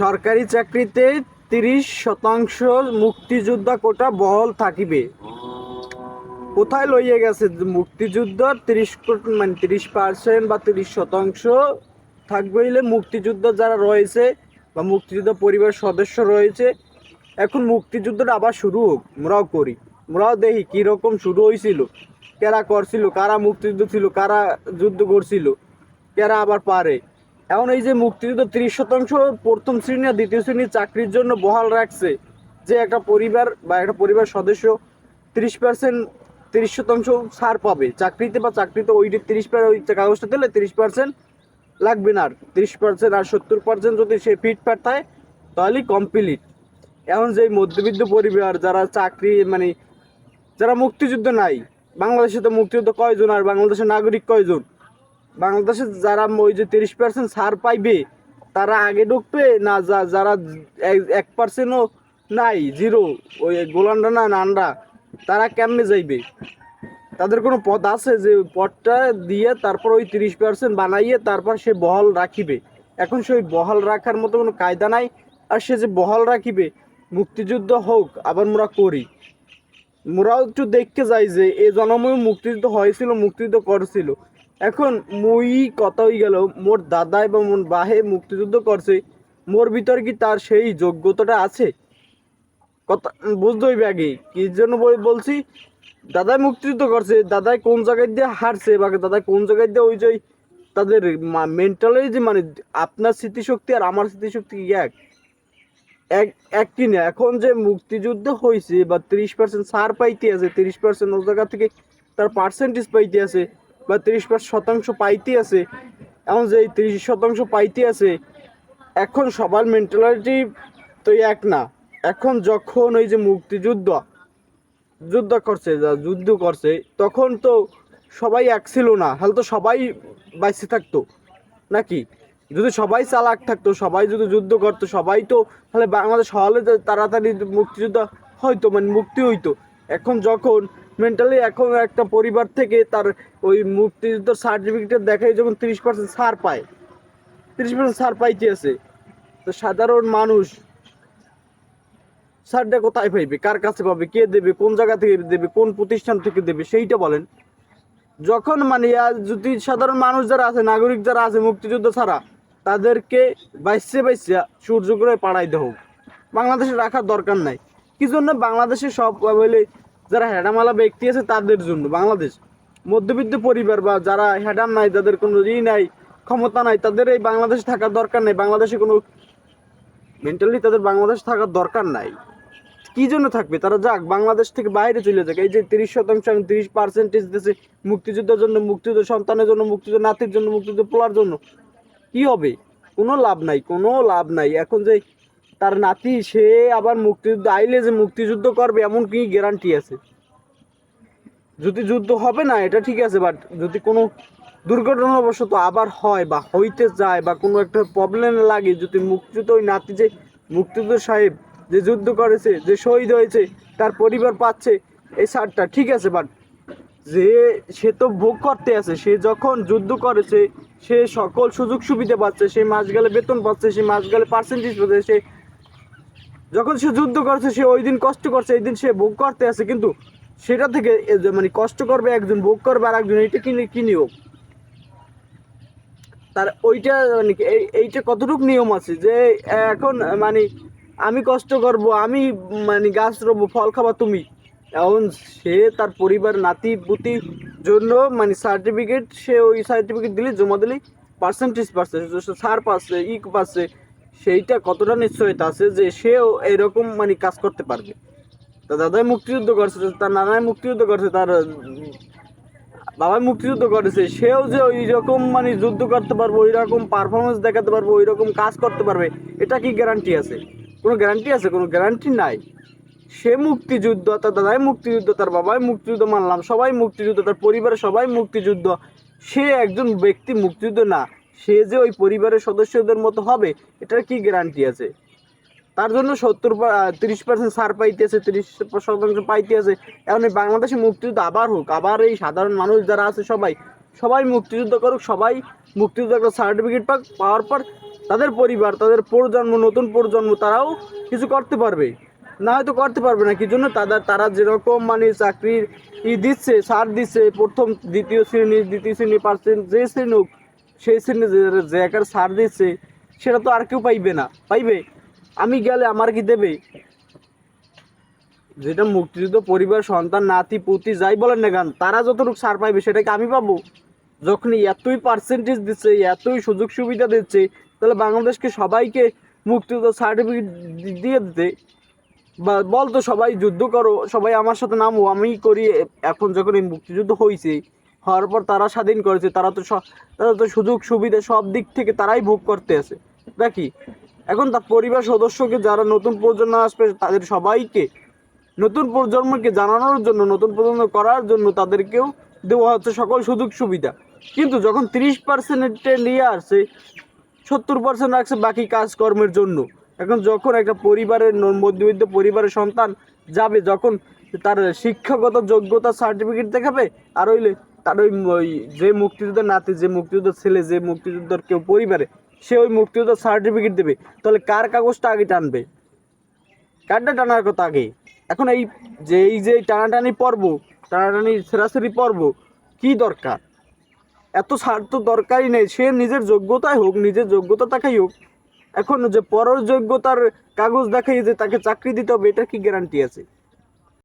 সরকারি চাকরিতে তিরিশ শতাংশ মুক্তিযোদ্ধা কোটা বহল থাকিবে। কোথায় লইয়ে গেছে মুক্তিযুদ্ধ? তিরিশ মানে তিরিশ পার্সেন্ট বা তিরিশ শতাংশ থাকবে হইলে মুক্তিযুদ্ধ যারা রয়েছে বা মুক্তিযুদ্ধ পরিবার সদস্য রয়েছে, এখন মুক্তিযুদ্ধটা আবার শুরু হোক, আমরাও করি। আমরাও দেখি কীরকম শুরু হয়েছিল কারা করছিল, কারা মুক্তিযুদ্ধ ছিল, কারা যুদ্ধ করছিল, কারা আবার পারে। এখন এই যে মুক্তিযুদ্ধ তিরিশ শতাংশ প্রথম শ্রেণি আর দ্বিতীয় শ্রেণির চাকরির জন্য বহাল রাখছে, যে একটা পরিবার বা একটা পরিবার সদস্য তিরিশ পার্সেন্ট তিরিশ শতাংশ ছাড় পাবে। চাকরিতে বা চাকরিতে ওই তিরিশ ওই কাগজটা দিলে তিরিশ পার্সেন্ট লাগবে না আর। তিরিশ পার্সেন্ট আর সত্তর পার্সেন্ট যদি সে ফিট ফ্যাট থাকে, তাহলেই কমপ্লিট এখন যে মধ্যবিত্ত পরিবার যারা চাকরি মানে যারা মুক্তিযুদ্ধ নাই, বাংলাদেশে তো মুক্তিযুদ্ধ কয়জন আর বাংলাদেশের নাগরিক কয়জন? বাংলাদেশে যারা ওই যে তিরিশ পার্সেন্ট ছাড় পাইবে, তারা আগে ঢুকবে? না, যা- যারা এক- পার্সেন্টও নাই জিরো ওই গোলান্ডা না, নান্ডা, তারা কেমনে যাইবে? তাদের কোনো পথ আছে যে পথটা দিয়ে তারপর ওই তিরিশ পার্সেন্ট বানাইয়ে তারপর সে বহাল রাখিবে? এখন সেই বহাল রাখার মতো কোনো কায়দা নাই, আর সে যে বহাল রাখিবে, মুক্তিযুদ্ধ হোক, আবার মোরা করি। মোরাও একটু দেখতে যাই যে, এ জনময় মুক্তিযুদ্ধ হয়েছিল, মুক্তিযুদ্ধ করছিল। এখন মুই কথা হয়ে গেল, মোর দাদা এবং মোর বাহে মুক্তিযুদ্ধ করছে, মোর ভিতর কি তার সেই যোগ্যতাটা আছে? কথা, বুঝতে হইবে আগে, কি জন্য বল- বলছি? দাদাই মুক্তিযুদ্ধ করছে, দাদাই কোন জায়গায় দিয়ে হারছে বা দাদা কোন জায়গায় দিয়ে ওই যে তাদের মেন্টালি যে মানে আপনার স্মৃতিশক্তি আর আমার স্মৃতিশক্তি এক? এক কি না? এখন যে মুক্তিযুদ্ধ হয়েছে বা তিরিশ পার্সেন্ট ছাড় পাইতে আছে, তিরিশ পার্সেন্ট ওই জায়গা থেকে তার পার্সেন্টেজ পাইতে আছে বা তিরিশ পাঁচ শতাংশ পাইতে আছে। এমন যে এই তিরিশ শতাংশ পাইতে আছে, এখন সবার মেন্টালিটি তো এক না। এখন যখন ওই যে মুক্তিযুদ্ধ, যুদ্ধ করছে, যা যুদ্ধ করছে, তখন তো সবাই এক ছিল না। তাহলে তো সবাই বাইসে থাকতো, নাকি? যদি সবাই চালাক থাকতো, সবাই যদি যুদ্ধ করতো, সবাই তো তাহলে বাংলাদেশ হলে তাড়াতাড়ি মুক্তিযুদ্ধ হয়তো মানে মুক্তি হইতো। এখন যখন মেন্টালি এখন একটা পরিবার থেকে তার ওই মুক্তিযুদ্ধ সার্টিফিকেট দেখাই যখন তিরিশ পার্সেন্ট ছাড় পায়। তিরিশ পার্সেন্ট ছাড় পাইতে আছে। তো সাধারণ মানুষ ছাড়টা কোথায় পাইবে? কার কাছে পাবে? কে দেবে? কোন জায়গা থেকে দেবে? কোন প্রতিষ্ঠান থেকে দেবে? সেইটা বলেন। যখন মানে যদি সাধারণ মানুষ যারা আছে, নাগরিক যারা আছে মুক্তিযুদ্ধ ছাড়া, তাদেরকে বাইসে বাইসে করে পাড়াই দেহ বাংলাদেশে রাখার দরকার নাই। কি জন্য? বাংলাদেশে সব বলে যারা হেডামালা ব্যক্তি আছে তাদের জন্য, বাংলাদেশ। মধ্যবিত্ত পরিবার বা যারা হেডাম নাই, যাদের কোনো ই নাই, ক্ষমতা নাই, তাদের এই বাংলাদেশে থাকার দরকার নেই। বাংলাদেশে কোনো মেন্টালি তাদের বাংলাদেশ থাকার দরকার নাই। কি জন্য থাকবে? তারা যাক, বাংলাদেশ থেকে বাইরে চলে যাক। এই যে তিরিশ শতাংশ, তিরিশ পার্সেন্টেজ দেশে মুক্তিযুদ্ধের জন্য, মুক্তিযুদ্ধ সন্তানের জন্য, মুক্তিযুদ্ধ নাতির জন্য, মুক্তিযুদ্ধ পোলার জন্য। কি হবে? কোনো লাভ নাই, কোনো লাভ নাই। এখন যে তার নাতি, সে আবার মুক্তিযুদ্ধ, আইলে যে মুক্তিযুদ্ধ করবে, এমন কি গ্যারান্টি আছে? যদি যুদ্ধ হবে না, এটা ঠিক আছে বাট যদি কোনো দুর্ঘটনাবশত আবার হয় বা হইতে যায় বা কোনো একটা প্রবলেম লাগে, যদি মুক্তিযুদ্ধ, ওই নাতি যে মুক্তিযুদ্ধ সাহেব যে যুদ্ধ করেছে, যে শহীদ হয়েছে, তার পরিবার পাচ্ছে, এই সারটা ঠিক আছে বাট যে সে তো ভোগ করতে আছে, সে যখন যুদ্ধ করেছে, সে সকল সুযোগ সুবিধা পাচ্ছে, সে মাস গেলে বেতন পাচ্ছে, সে মাস গেলে পার্সেন্টেজ পাচ্ছে, সে যখন সে যুদ্ধ করছে, সে ওই দিন কষ্ট করছে, এই দিন সে ভোগ করতে আছে, কিন্তু সেটা থেকে মানে কষ্ট করবে একজন, ভোগ করবে আর একজন এইটা কি কি নিয়ম? তার ওইটা মানে এই- এইটা কতটুকু নিয়ম আছে যে এখন মানে আমি কষ্ট করব, আমি মানে গাছ রবো, ফল খাবা, তুমি? এখন সে তার পরিবার, নাতি পুতির জন্য মানে সার্টিফিকেট সে ওই সার্টিফিকেট দিলে জমা দিলেই পার্সেন্টেজ পাচ্ছে, সার পাচ্ছে ই পাচ্ছে সেইটা কতটা নিশ্চয়তা আছে যে সেও এরকম মানে কাজ করতে পারবে? তা দাদাই মুক্তিযুদ্ধ করছে, তার নানাই মুক্তিযুদ্ধ করছে, তার বাবাই মুক্তিযুদ্ধ করেছে, সেও যে ওই রকম মানে যুদ্ধ করতে পারব ওই রকম পারফরমেন্স দেখাতে পারব ওই রকম কাজ করতে পারবে, এটা কি গ্যারান্টি আছে? কোনো গ্যারান্টি আছে? কোনো গ্যারান্টি নাই। সে মুক্তিযুদ্ধ, তার দাদাই মুক্তিযুদ্ধ, তার বাবাই মুক্তিযুদ্ধ মানলাম, সবাই মুক্তিযুদ্ধ, তার পরিবারের সবাই মুক্তিযুদ্ধ, সে একজন ব্যক্তি মুক্তিযুদ্ধ না সে যে ওই পরিবারের সদস্যদের মতো হবে, এটার কি গ্যারান্টি আছে? তার জন্য সত্তর তিরিশ পার্সেন্ট সার পাইতেছে তিরিশ শতাংশ পাইতেছে এখন এই বাংলাদেশে মুক্তিযুদ্ধ আবার হোক, আবার এই সাধারণ মানুষ যারা আছে সবাই সবাই মুক্তিযুদ্ধ করুক, সবাই মুক্তিযুদ্ধ একটা সার্টিফিকেট পাক, পাওয়ার পর তাদের পরিবার, তাদের প্রজন্ম, নতুন প্রজন্ম, তারাও কিছু করতে পারবে। না হয়তো করতে পারবে না, কি জন্য? তাদের, তারা যেরকম মানে চাকরির ই দিচ্ছে, সার দিচ্ছে, প্রথম, দ্বিতীয় শ্রেণি দ্বিতীয় শ্রেণি পার্সেন্ট যে শ্রেণি হোক সেই যে যে একার সার দিচ্ছে সেটা তো আর কেউ পাইবে না। পাইবে? আমি গেলে আমার কি দেবে? যেটা মুক্তিযুদ্ধ পরিবার, সন্তান, নাতি, পুতি, যাই বলেন না গান তারা যতটুকু সার পাইবে সেটাকে আমি পাবো। যখন এতই পার্সেন্টেজ দিচ্ছে, এতই সুযোগ সুবিধা দিচ্ছে, তাহলে বাংলাদেশকে সবাইকে মুক্তিযুদ্ধ সার্টিফিকেট দিয়ে দিতে। বা বলতো সবাই যুদ্ধ করো, সবাই আমার সাথে নামো আমি করি। এখন যখন এই মুক্তিযুদ্ধ হয়েছে হওয়ার পর তারা স্বাধীন করেছে, তারা তো তারা তো সুযোগ সুবিধা সব দিক থেকে তারাই ভোগ করতে আছে নাকি এখন তার পরিবার সদস্যকে যারা নতুন প্রজন্ম আসবে, তাদের সবাইকে, নতুন প্রজন্মকে জানানোর জন্য, নতুন প্রজন্ম করার জন্য তাদেরকেও দেওয়া হচ্ছে সকল সুযোগ সুবিধা। কিন্তু যখন তিরিশ পার্সেন্টে নিয়ে আসছে সত্তর পার্সেন্ট রাখছে বাকি কাজকর্মের জন্য। এখন যখন একটা পরিবারের মধ্যবিত্ত পরিবারের সন্তান যাবে, যখন তার শিক্ষাগত যোগ্যতা সার্টিফিকেট দেখাবে, আর হইলে তার ওই ওই যে মুক্তিযুদ্ধের নাতি, যে মুক্তিযুদ্ধের ছেলে, যে মুক্তিযুদ্ধের কেউ পরিবারে, সে ওই মুক্তিযুদ্ধের সার্টিফিকেট দেবে। তাহলে কার কাগজটা আগে টানবে? কারটা টানার কথা আগে? এখন এই যে এই যে টানাটানি পর্ব, টানাটানি ছেঁড়াছেড়ি পর্ব, কি দরকার? এত সার তো দরকারই নেই। সে নিজের যোগ্যতায় হোক, নিজের যোগ্যতা তাকাই হোক। এখন যে পরের যোগ্যতার কাগজ দেখাই যে তাকে চাকরি দিতে হবে, এটা কি গ্যারান্টি আছে?